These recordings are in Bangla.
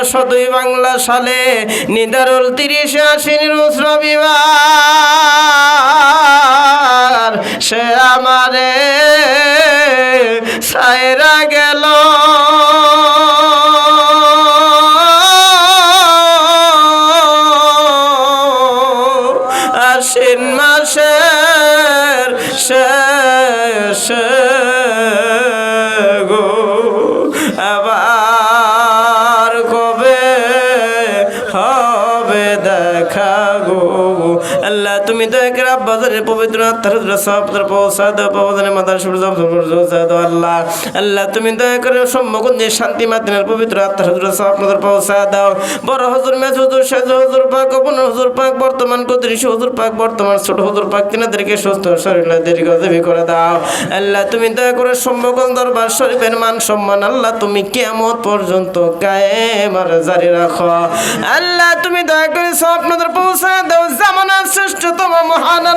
চোদ্দশো দুই বাংলা সালে, নিদারুল তিরিশে রুশ রবিবার সে আমারে সায়রা গেল। আশ্বিন মাসের শেষে বাজারের পবিত্র আত্মার সপ্তাহ পৌঁছা দাও পবনের মাতার সূর্য পৌঁছা আল্লাহ। আল্লাহ, তুমি দয়া করে সম্মুখে শান্তি মাতিনের পবিত্র আত্মার আপনাদের পৌঁছা দাও। বড় হজুর, মেজ হুজুর, সেজ হুজুর, পাক অপন হুজুর, পাক, বর্তমান কদৃশ হুজুর, পাক, বর্তমান ছোট হুজুর, পাক, তিনাদেরকে সুস্থ, শরীর দীর্ঘ দেবী করে দাও। আল্লাহ, তুমি দয়া করে সম্মুখন দরবার শরীফের মান সম্মান আল্লাহ, তুমি কেমন পর্যন্ত কায়েম আর জারি রাখো। আল্লাহ, তুমি দয়া করে সব আপনাদের পৌঁছা দাও। জামানার শ্রেষ্ঠতম মহান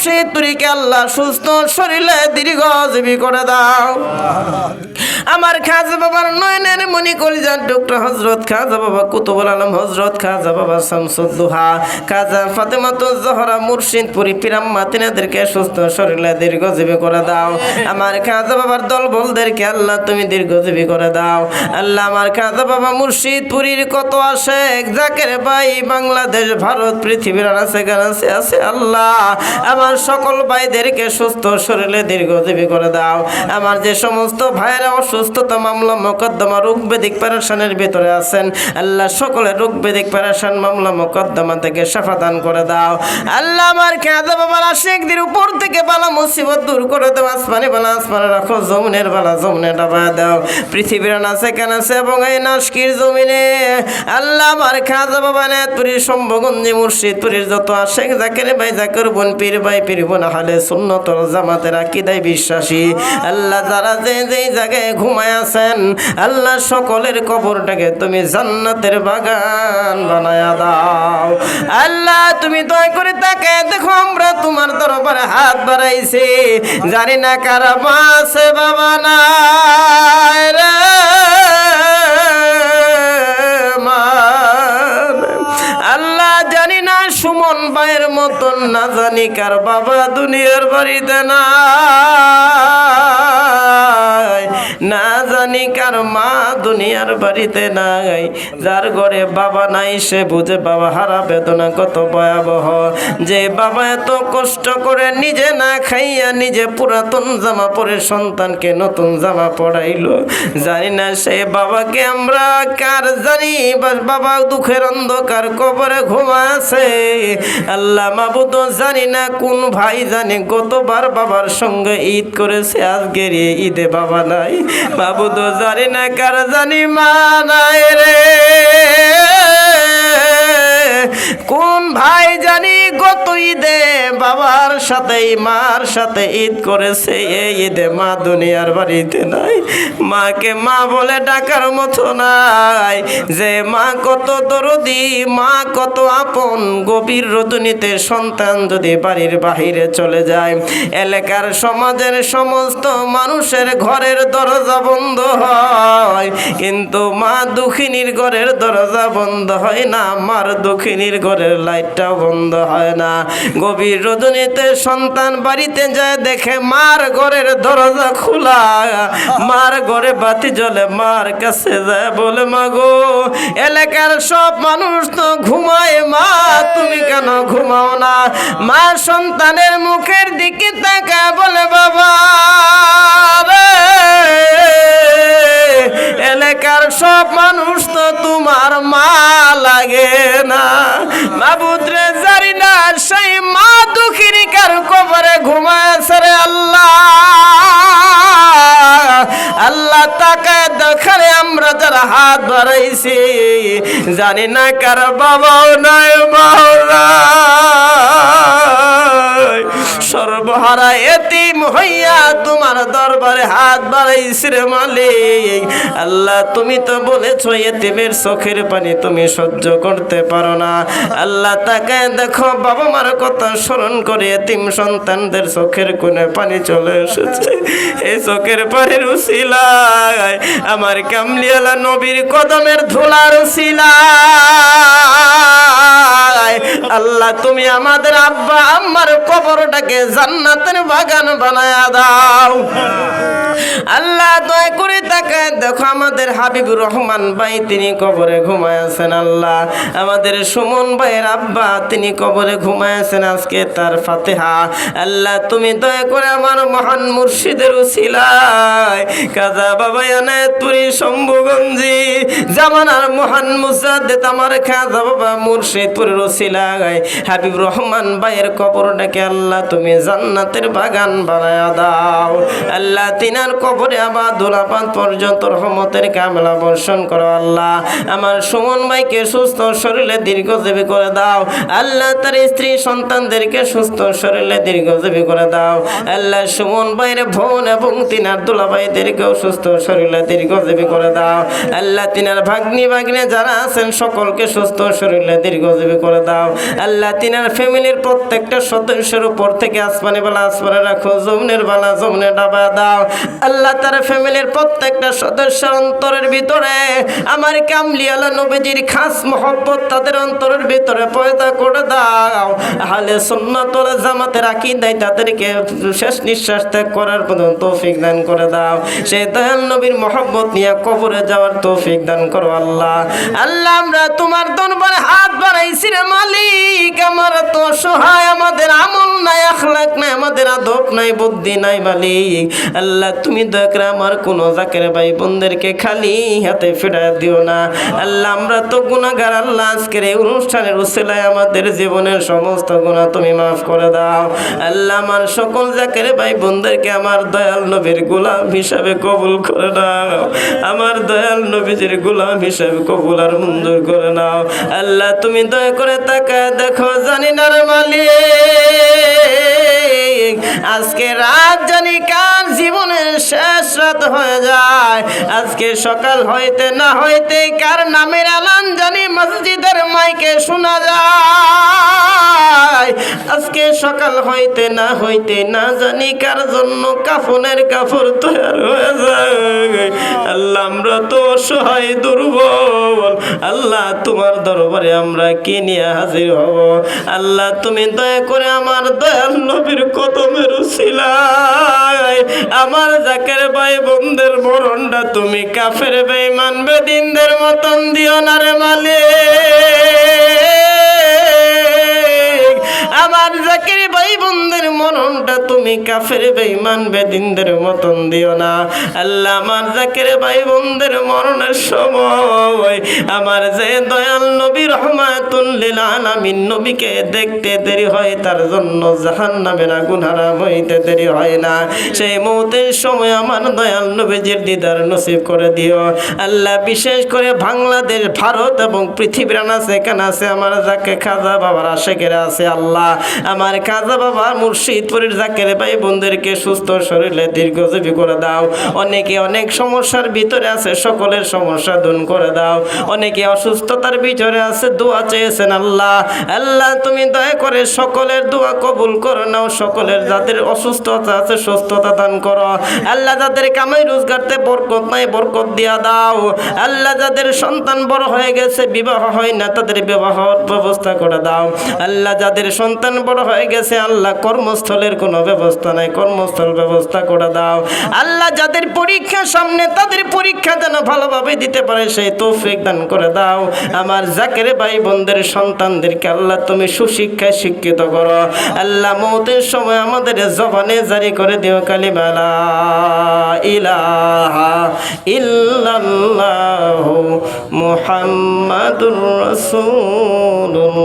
মুর্শিদ তুরিকে আল্লাহ সুস্থ শরীরে দীর্ঘ জীবী করে দাও। আমার খাজা বাবার নয়নের মণি কলিজার ডক্টর হজরত খাজা বাবা কুতুবুল আলম, হজরত খাজা বাবা শামসুদ্দোহা খাজা ফাতেমাত জহরা মুর্শিদ পুরি পিরাম্মা, তিনাদেরকে সুস্থ শরীরে দীর্ঘজীবী করে দাও। আমার খাজা বাবার দল বলদেরকে আল্লাহ তুমি দীর্ঘজীবী করে দাও। আল্লাহ আমার খাজা বাবা মুর্শিদ পুরীর কত আসে জাকের ভাই বাংলাদেশ, ভারত, পৃথিবীর আছে আছে আল্লাহ। আমার সকল ভাইদেরকে সুস্থ শরীরে দীর্ঘজীবী করে দাও। আমার যে সমস্ত ভাইয়েরা অসুস্থতা মামলা মোকদ্দমা রোগ বেদিক প্যারেশানের ভিতরে আছেন, আল্লাহ সকলের রোগ বেদিক প্যারেশান মামলা মোকদ্দমা থেকে সাফা দান করে দাও। আল্লাহ আমার খেয়াদা বাবার আশেকদের উপর থেকে বালা মুসিবত দূর করে দাও। আসমানে বালা, আসমানে রাখো, জমুনের বালা জমুনে ডাবা দাও। পৃথিবীর নাচে কেন আছে এবং এই নাস্কির জমিনে। আল্লাহ আমার খাজা বাবা নেতপুরী সম্ভগঞ্জি মুর্শিদপুরীর যত আশেক জাকের ভাই জাকের বোন পীর ভাই পীর বোন হালে সুন্নতর জামাতের আকিদায় বিশ্বাসী। আল্লাহ যারা যে যেই জায়গায় ঘুমায় আছেন, আল্লাহ সকলের কবরটাকে তুমি জান্নাতের বাগান বানায়া দাও। আল্লাহ, তুমি দয়া করে তাকে দেখো, আমরা তোমার দরবারে হাত বাড়াইছি। জানি না কারা মাসে বাবা না মতন না জানি কার বাবা দুনিয়ার বাড়িতে না দুনিয়ার বাড়িতে নাই। যার ঘরে বাবা নাই, সে বুঝে বাবা হারা বেদনা কত ভয়াবহ। যে বাবা এত কষ্ট করে নিজে না খাইয়া নিজে পুরাতন জামা পরে সন্তানকে নতুন জামা পড়াইলো জানি না সে বাবাকে আমরা কার জানি বাবা দুঃখের অন্ধকার কবরে ঘুমাছে আল্লাহ মাবুদ জানি না কোন ভাই জানে, গতবার বাবার সঙ্গে ঈদ করেছে, আজকের ঈদে বাবা নাই। মাবুদ জানি না কার জানি মা নাই রে। কোন ভাই জানি গত ঈদে বাবার সাথে মার সাথে ঈদ করেছে। এই ঈদে মা দুনিয়ার বাড়িতে নাই। মাকে মা বলে ডাকার মতো নাই। যে মা কত দরদি, মা কত আপন, গভীর রজনীতে সন্তান যদি বাড়ির বাহিরে চলে যায়। এলাকার সমাজের সমস্ত মানুষের ঘরের দরজা বন্ধ হয়। কিন্তু মা দুঃখিনীর ঘরের দরজা বন্ধ হয় না। মার দুঃখিনীর ঘরের লাইটটাও বন্ধ হয় না। গভীর রজনীতে সন্তান বাড়িতে যায়, দেখে মার ঘরের দরজা খোলা। মার ঘরে বাতি জ্বলে, মার কাছে যায় বলে, মাগো, এলাকার সব মানুষ তো ঘুমায়, মা, তুমি কেন ঘুমাও না? মা সন্তানের মুখের দিকে তাকা বলে, বাবা এলাকার সব মানুষ তো তোমার মা তাকায় দেখারে আমরা যারা হাত বাড়াইছি। জানি না কার বাবাও নয় মাও নাই সর্বহারা এতিম হইয়া তোমার দরবারে হাত বাড়াইছি রে মালিক। আল্লাহ, তুমি তো বলেছ এতিমের চোখের পানি তুমি সহ্য করতে পারো না। আল্লাহ, তাকে দেখো, বাবা মার কথা স্মরণ করে এতিম সন্তানদের চোখের কোণে পানি চলে এসেছে। এই চোখের পানির উসিলায় আমার কামলিয়ালা নবীর কদমের ধুলার উসিলায় আল্লাহ, তুমি আমাদের আব্বা আম্মার কবরটাকে জান্নাতের বাগান বানায়া দাও। আল্লাহ দয়া করে তাকে দেখো, আমাদের হাবিবুর রহমান ভাই, তিনি কবরে ঘুমায় আছেন আল্লাহ। আমাদের সুমন ভাইয়ের আব্বা, তিনি কবরে ঘুমায় আছেন আজকে তার ফাতেহা। আল্লাহ, তুমি দয়া করে আমার মহান মুর্শিদের উসিলায়, কাজা বাবা এনায়তপুরি শম্ভুগঞ্জি, জামানার মহান মুসাদ্দেদ আমার খাজা বাবা মুর্শিদপুরের উসিলায়। হাবিব রহমান ভাইয়ের কবরটাকে আল্লাহ, তুমি জান্নাতের বাগান বানায়া দাও। আল্লাহ তিনার কবরে আবার দোলাপাত পর্যন্ত রহমতের কামলা বর্ষণ করো আল্লাহ। আমার সুমন ভাইকে সুস্থ শরীরে দীর্ঘজীবী করে দাও। আল্লাহ তার স্ত্রী সন্তানদেরকে সুস্থ শরীরে দীর্ঘজীবী করে দাও। আল্লাহ সুমন ভাইয়ের বোন এবং তিনার দুলা ভাইদেরকেও সুস্থ শরীরে দীর্ঘজীবী করে দাও। আল্লাহ তিনার ভাগ্নি ভাগ্নে যারা আছেন সকলকে সুস্থ শরীরে দীর্ঘজীবী করে দাও। আল্লাহ তিনার ফ্যামিলির প্রত্যেকটা সদস্যের উপর থেকে আসমানি বেলা, আসমানে রাখো, জমনের বেলা, জমনে ডাবা দাও। আল্লাহ তার ফ্যামিলির প্রত্যেকটা সদস্যের অন্তরের ভিতরে, আমার কামলিয়ালা নবীজির খাস মহব্বত তাদের অন্তরের ভিতরে পয়দা করে দাও। হালে সুন্নাতুল জামাতের আকীদায় তাদেরকে শেষ নিঃশ্বাস ত্যাগ করার পর্যন্ত তৌফিক দান করে দাও। সেই দয়াল নবীর মহব্বত নিয়ে কবরে যাওয়ার তৌফিক দান করো আল্লাহ। আল্লাহ, আমরা তোমার দরবারে হাত বাড়াইছি রে মালিক। আমার তো সহায় আমাদের আমল নাই আখলাক নাই, আমাদের আদব নাই, বুদ্ধি নাই, মালিক। আল্লাহ, তুমি দয়া করে আমার কোনো জাকের ভাই বোনদেরকে খালি হাতে ফেরা দিও না। আল্লাহ, আমরা তো গুণাগার আল্লাহ, আজকের এই অনুষ্ঠানের উসিলায় আমাদের জীবনের সমস্ত গুণা তুমি মাফ করে দাও। আল্লাহ, আমার সকল জাকের ভাই বোনদেরকে আমার দয়াল নবীর গোলাম হিসাবে কবুল করে নাও। আমার দয়াল নবীজির গোলাম হিসাবে কবুল আর মঞ্জুর করে নাও। আল্লাহ, তুমি দয়া করে তাকা দেখো জানি না রে মালিক আজকে রাত জানি কার জীবনের শেষ রাত হয়ে যায়। আজকে সকাল হইতে না হইতে কার নামের আলান জানি মসজিদের মাইকে শোনা যায়। আজকে সকাল হইতে না হইতে না জানি কার জন্য কাফনের কাপড় তৈরি হয়ে যায়। আল্লাহ, আমরা তো অসহায়, দুর্বল। আল্লাহ, তোমার দরবারে আমরা কি নিয়ে হাজির হব? আল্লাহ, তুমি দয়া করে আমার দয়াল নবীর কদমের উসিলায় আমার জাকের ভাই বোনদের মরণটা তুমি কাফের বেঈমান বেদিনদের মতন দিও না রে মালিক। ভাই বোনদের মরণটা তুমি কাফের বেঈমান বেদিনদের মতন দিও না। আল্লাহ আমার জাকির ভাই বোনদের মরণের সময় আমার যে দয়াল নবী রহমাতুল লিল আলামিন নবীকে দেখতে দেরি হয়, তার জন্য জাহান্নামের আগুন হারাম হইতে দেরি হয় না। সেই মুহূর্তের সময় আমার দয়াল নবীজির দিদার নসিব করে দিও। আল্লাহ বিশেষ করে বাংলাদেশ, ভারত এবং পৃথিবীর আনাচে কানাচে আমার যাকে খাজা বাবার আশেকেরা আছে, আল্লাহ। আমার খাজা বাবা মুর্শিদপুরের জাকের ভাই বোনদেরকে সুস্থ শরীরে দীর্ঘজীবী করে দাও। অনেকে অনেক সমস্যার ভিতরে আছে, সকলের সমস্যা দূর করে দাও। অনেকে অসুস্থতার ভিতরে আছে, দোয়া চেয়েছেন আল্লাহ। আল্লাহ, তুমি দয়া করে সকলের দোয়া কবুল করে নাও, সকলের যাদের অসুস্থতা আছে, সুস্থতা দান করো। আল্লাহ, যাদের কামাই রোজগারতে বরকত নাই, বরকত দিয়া দাও। আল্লাহ, যাদের সন্তান বড় হয়ে গেছে, বিবাহ হয় না, তাদের বিবাহ ব্যবস্থা করে দাও। আল্লাহ, যাদের সন্তান বড় হয়ে গেছে, আল্লাহ কর্মস্থলের কোনো ব্যবস্থা নাই, কর্মস্থল ব্যবস্থা করে দাও। আল্লাহ যাদের পরীক্ষা সামনে, তাদের পরীক্ষা যেন ভালোভাবে দিতে পারে, সেই তৌফিক দান করে দাও। আমার জাকের ভাই বোনদের সন্তানদেরকে আল্লাহ তুমি সুশিক্ষায় শিক্ষিত করো। আল্লাহ মৌতের সময় আমাদের জবানে জারি করে দিও কালিমালা ইলাহা ইল্লাল্লাহ মুহাম্মাদুর রাসূলুল্লাহ।